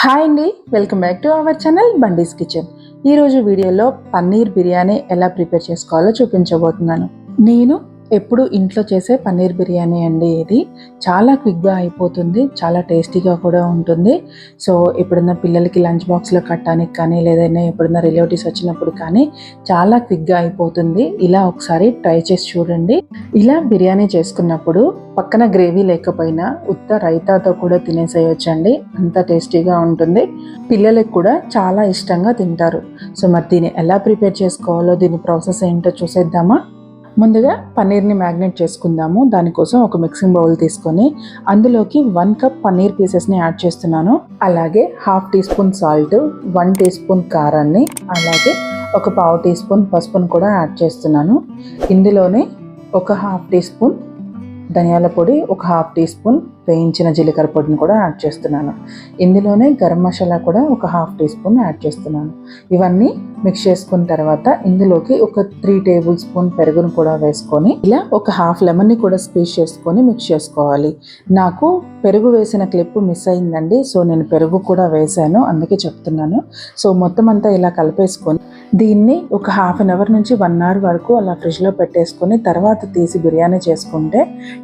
Hi అండి welcome back to our channel Bandi's kitchen. ఈరోజు వీడియోలో పన్నీర్ బిర్యానీ ఎలా ప్రిపేర్ చేసుకోవాలో చూపించబోతున్నాను. నేను ఎప్పుడు ఇంట్లో చేసే పన్నీర్ బిర్యానీ అండి ఇది. చాలా క్విక్గా అయిపోతుంది చాలా టేస్టీగా కూడా ఉంటుంది. సో ఎప్పుడన్నా పిల్లలకి లంచ్ బాక్స్లో కట్టడానికి కానీ లేదైనా ఎప్పుడన్నా రిలేటివ్స్ వచ్చినప్పుడు కానీ చాలా క్విక్గా అయిపోతుంది. ఇలా ఒకసారి ట్రై చేసి చూడండి. ఇలా బిర్యానీ చేసుకున్నప్పుడు పక్కన గ్రేవీ లేకపోయినా ఉత్త రైతాతో కూడా తినేసేయొచ్చండి. అంత టేస్టీగా ఉంటుంది. పిల్లలకు కూడా చాలా ఇష్టంగా తింటారు. సో మరి దీన్ని ఎలా ప్రిపేర్ చేసుకోవాలో దీని ప్రాసెస్ ఏంటో చూసేద్దామా? ముందుగా పన్నీర్ని మ్యాగ్నేట్ చేసుకుందాము. దానికోసం ఒక మిక్సింగ్ బౌల్ తీసుకొని అందులోకి వన్ కప్ పన్నీర్ పీసెస్ని యాడ్ చేస్తున్నాను. అలాగే half teaspoon salt one teaspoon కారాన్ని అలాగే ఒక పావు టీ స్పూన్ పసుపును కూడా యాడ్ చేస్తున్నాను. ఇందులోనే ఒక హాఫ్ టీ స్పూన్ ధనియాల పొడి ఒక హాఫ్ టీ స్పూన్ వేయించిన జీలకర్ర పొడిని కూడా యాడ్ చేస్తున్నాను. ఇందులోనే గరం మసాలా కూడా ఒక హాఫ్ టీ స్పూన్ యాడ్ చేస్తున్నాను. ఇవన్నీ మిక్స్ చేసుకున్న తర్వాత ఇందులోకి ఒక త్రీ టేబుల్ స్పూన్ పెరుగును కూడా వేసుకొని ఇలా ఒక హాఫ్ లెమన్ని కూడా స్పీచ్ చేసుకొని మిక్స్ చేసుకోవాలి. నాకు పెరుగు వేసిన క్లిప్ మిస్ అయిందండి సో నేను పెరుగు కూడా వేసాను అందుకే చెప్తున్నాను. సో మొత్తం అంతా ఇలా కలిపేసుకొని దీన్ని ఒక హాఫ్ అన్ అవర్ నుంచి వన్ అవర్ వరకు అలా ఫ్రిడ్జ్లో పెట్టేసుకొని తర్వాత తీసి బిర్యానీ చేసుకుంటే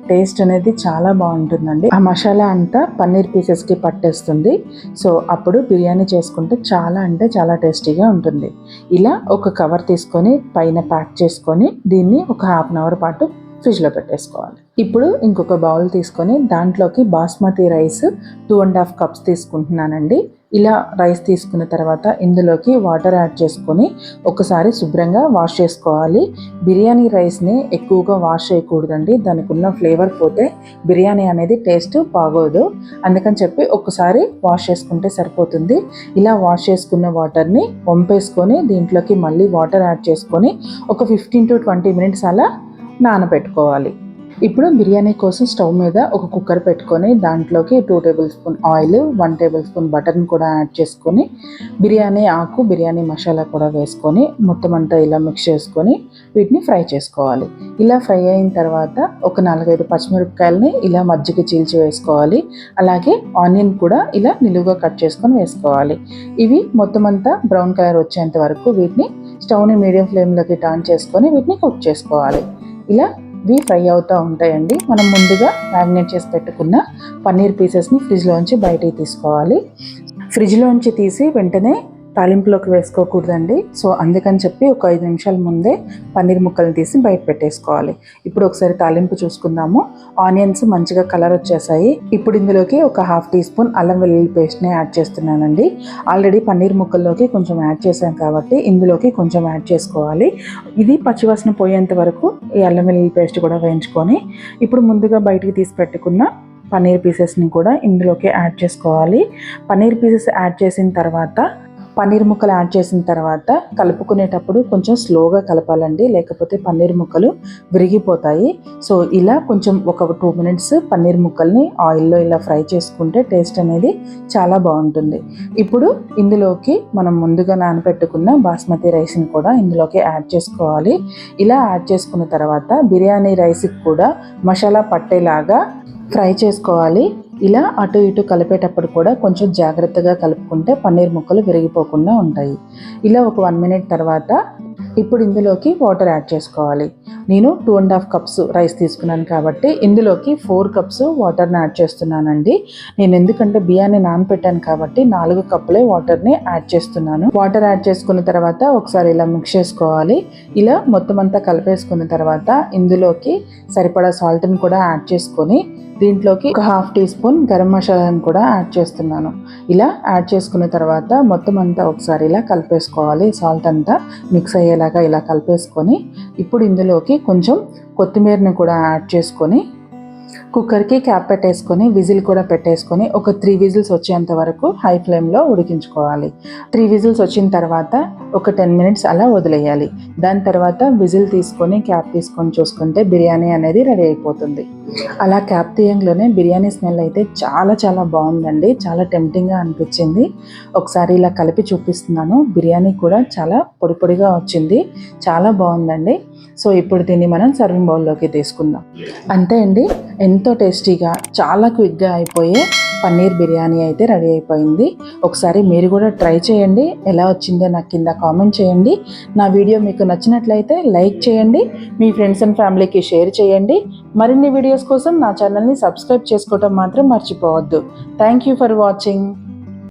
టేస్ట్ అనేది చాలా బాగుంటుందండి. ఆ మసాలా అంతా పన్నీర్ పీసెస్కి పట్టేస్తుంది. సో అప్పుడు బిర్యానీ చేసుకుంటే చాలా అంటే చాలా టేస్టీగా ఉంటుంది. ఇలా ఒక కవర్ తీసుకొని పైన ప్యాక్ చేసుకొని దీన్ని ఒక హాఫ్ అన్ అవర్ పాటు ఫ్రిడ్జ్లో పెట్టేసుకోవాలి. ఇప్పుడు ఇంకొక బౌల్ తీసుకొని దాంట్లోకి basmati rice two and half cups తీసుకుంటున్నానండి. ఇలా రైస్ తీసుకున్న తర్వాత ఇందులోకి వాటర్ యాడ్ చేసుకొని ఒకసారి శుభ్రంగా వాష్ చేసుకోవాలి. బిర్యానీ రైస్ని ఎక్కువగా వాష్ చేయకూడదండి. దానికి ఉన్న ఫ్లేవర్ పోతే బిర్యానీ అనేది టేస్ట్ బాగోదు. అందుకని చెప్పి ఒకసారి వాష్ చేసుకుంటే సరిపోతుంది. ఇలా వాష్ చేసుకున్న వాటర్ని వంపేసుకొని దీంట్లోకి మళ్ళీ వాటర్ యాడ్ చేసుకొని ఒక ఫిఫ్టీన్ టు ట్వంటీ మినిట్స్ అలా నానబెట్టుకోవాలి. ఇప్పుడు బిర్యానీ కోసం స్టవ్ మీద ఒక కుక్కర్ పెట్టుకొని దాంట్లోకి two tablespoon oil one tablespoon బటర్ని కూడా యాడ్ చేసుకొని బిర్యానీ ఆకు బిర్యానీ మసాలా కూడా వేసుకొని మొత్తం అంతా ఇలా మిక్స్ చేసుకొని వీటిని ఫ్రై చేసుకోవాలి. ఇలా ఫ్రై అయిన తర్వాత ఒక నాలుగైదు పచ్చిమిరపకాయలని ఇలా మజ్జిగ చీల్చి వేసుకోవాలి. అలాగే ఆనియన్ కూడా ఇలా నిలువుగా కట్ చేసుకొని వేసుకోవాలి. ఇవి మొత్తం అంతా బ్రౌన్ కలర్ వచ్చేంత వరకు వీటిని స్టవ్ని మీడియం ఫ్లేమ్లోకి టర్న్ చేసుకొని వీటిని కుక్ చేసుకోవాలి. ఇలా ఇవి ఫ్రై అవుతూ ఉంటాయండి. మనం ముందుగా మ్యారినేట్ చేసి పెట్టుకున్న పన్నీర్ పీసెస్ని ఫ్రిడ్జ్లోంచి బయటికి తీసుకోవాలి. ఫ్రిడ్జ్లోంచి తీసి వెంటనే తాలింపులోకి వేసుకోకూడదండి. సో అందుకని చెప్పి ఒక ఐదు నిమిషాల ముందే పన్నీర్ ముక్కలు తీసి బయట పెట్టేసుకోవాలి. ఇప్పుడు ఒకసారి తాలింపు చూసుకుందాము. ఆనియన్స్ మంచిగా కలర్ వచ్చేసాయి. ఇప్పుడు ఇందులోకి ఒక హాఫ్ టీ స్పూన్ అల్లం వెల్లుల్లి పేస్ట్ని యాడ్ చేస్తున్నానండి. ఆల్రెడీ పన్నీర్ ముక్కల్లోకి కొంచెం యాడ్ చేశాం కాబట్టి ఇందులోకి కొంచెం యాడ్ చేసుకోవాలి. ఇది పచ్చివాసన పోయేంత వరకు ఈ అల్లం వెల్లుల్లి పేస్ట్ కూడా వేయించుకొని ఇప్పుడు ముందుగా బయటికి తీసి పెట్టుకున్న పన్నీర్ పీసెస్ని కూడా ఇందులోకి యాడ్ చేసుకోవాలి. పన్నీర్ పీసెస్ యాడ్ చేసిన తర్వాత పన్నీర్ ముక్కలు యాడ్ చేసిన తర్వాత కలుపుకునేటప్పుడు కొంచెం స్లోగా కలపాలండి. లేకపోతే పన్నీర్ ముక్కలు విరిగిపోతాయి. సో ఇలా కొంచెం ఒక టూ మినిట్స్ పన్నీర్ ముక్కల్ని ఆయిల్లో ఇలా ఫ్రై చేసుకుంటే టేస్ట్ అనేది చాలా బాగుంటుంది. ఇప్పుడు ఇందులోకి మనం ముందుగా నానబెట్టుకున్న బాస్మతి రైస్ని కూడా ఇందులోకి యాడ్ చేసుకోవాలి. ఇలా యాడ్ చేసుకున్న తర్వాత బిర్యానీ రైస్కి కూడా మసాలా పట్టేలాగా ఫ్రై చేసుకోవాలి. ఇలా అటు ఇటు కలిపేటప్పుడు కూడా కొంచెం జాగ్రత్తగా కలుపుకుంటే పన్నీర్ ముక్కలు విరిగిపోకుండా ఉంటాయి. ఇలా ఒక వన్ మినిట్ తర్వాత ఇప్పుడు ఇందులోకి వాటర్ యాడ్ చేసుకోవాలి. నేను two and half cups rice తీసుకున్నాను కాబట్టి ఇందులోకి ఫోర్ కప్స్ వాటర్ని యాడ్ చేస్తున్నానండి. నేను ఎందుకంటే బియ్యాన్ని నానపెట్టాను కాబట్టి నాలుగు కప్పులే వాటర్ని యాడ్ చేస్తున్నాను. వాటర్ యాడ్ చేసుకున్న తర్వాత ఒకసారి ఇలా మిక్స్ చేసుకోవాలి. ఇలా మొత్తం అంతా కలిపేసుకున్న తర్వాత ఇందులోకి సరిపడా సాల్ట్ని కూడా యాడ్ చేసుకొని దీంట్లోకి ఒక హాఫ్ టీ స్పూన్ గరం మసాలాను కూడా యాడ్ చేస్తున్నాను. ఇలా యాడ్ చేసుకున్న తర్వాత మొత్తం అంతా ఒకసారి ఇలా కలిపేసుకోవాలి. సాల్ట్ అంతా మిక్స్ అయ్యేలాగా ఇలా కలిపేసుకొని ఇప్పుడు ఇందులోకి కొంచెం కొత్తిమీరని కూడా యాడ్ చేసుకొని కుక్కర్కి క్యాప్ పెట్టేసుకొని విజిల్ కూడా పెట్టేసుకొని ఒక త్రీ విజిల్స్ వచ్చేంత వరకు హై ఫ్లేమ్లో ఉడికించుకోవాలి. త్రీ విజిల్స్ వచ్చిన తర్వాత ఒక టెన్ మినిట్స్ అలా వదిలేయాలి. దాని తర్వాత విజిల్ తీసుకొని క్యాప్ తీసుకొని చూసుకుంటే బిర్యానీ అనేది రెడీ అయిపోతుంది. అలా క్యాప్ బిర్యానీ స్మెల్ అయితే చాలా చాలా బాగుందండి. చాలా టెంప్టింగ్గా అనిపించింది. ఒకసారి ఇలా కలిపి చూపిస్తున్నాను. బిర్యానీ కూడా చాలా పొడి పొడిగా వచ్చింది. చాలా బాగుందండి. సో ఇప్పుడు దీన్ని మనం సర్వింగ్ బౌల్లోకి తీసుకుందాం. అంతే అండి. ఎంతో టేస్టీగా చాలా క్విక్గా అయిపోయే పన్నీర్ బిర్యానీ అయితే రెడీ అయిపోయింది. ఒకసారి మీరు కూడా ట్రై చేయండి. ఎలా వచ్చిందో నాకు కింద కామెంట్ చేయండి. నా వీడియో మీకు నచ్చినట్లయితే లైక్ చేయండి. మీ ఫ్రెండ్స్ అండ్ ఫ్యామిలీకి షేర్ చేయండి. మరిన్ని వీడియోస్ కోసం నా ఛానల్ని సబ్స్క్రైబ్ చేసుకోవటం మాత్రం మర్చిపోవద్దు. Thank you for watching.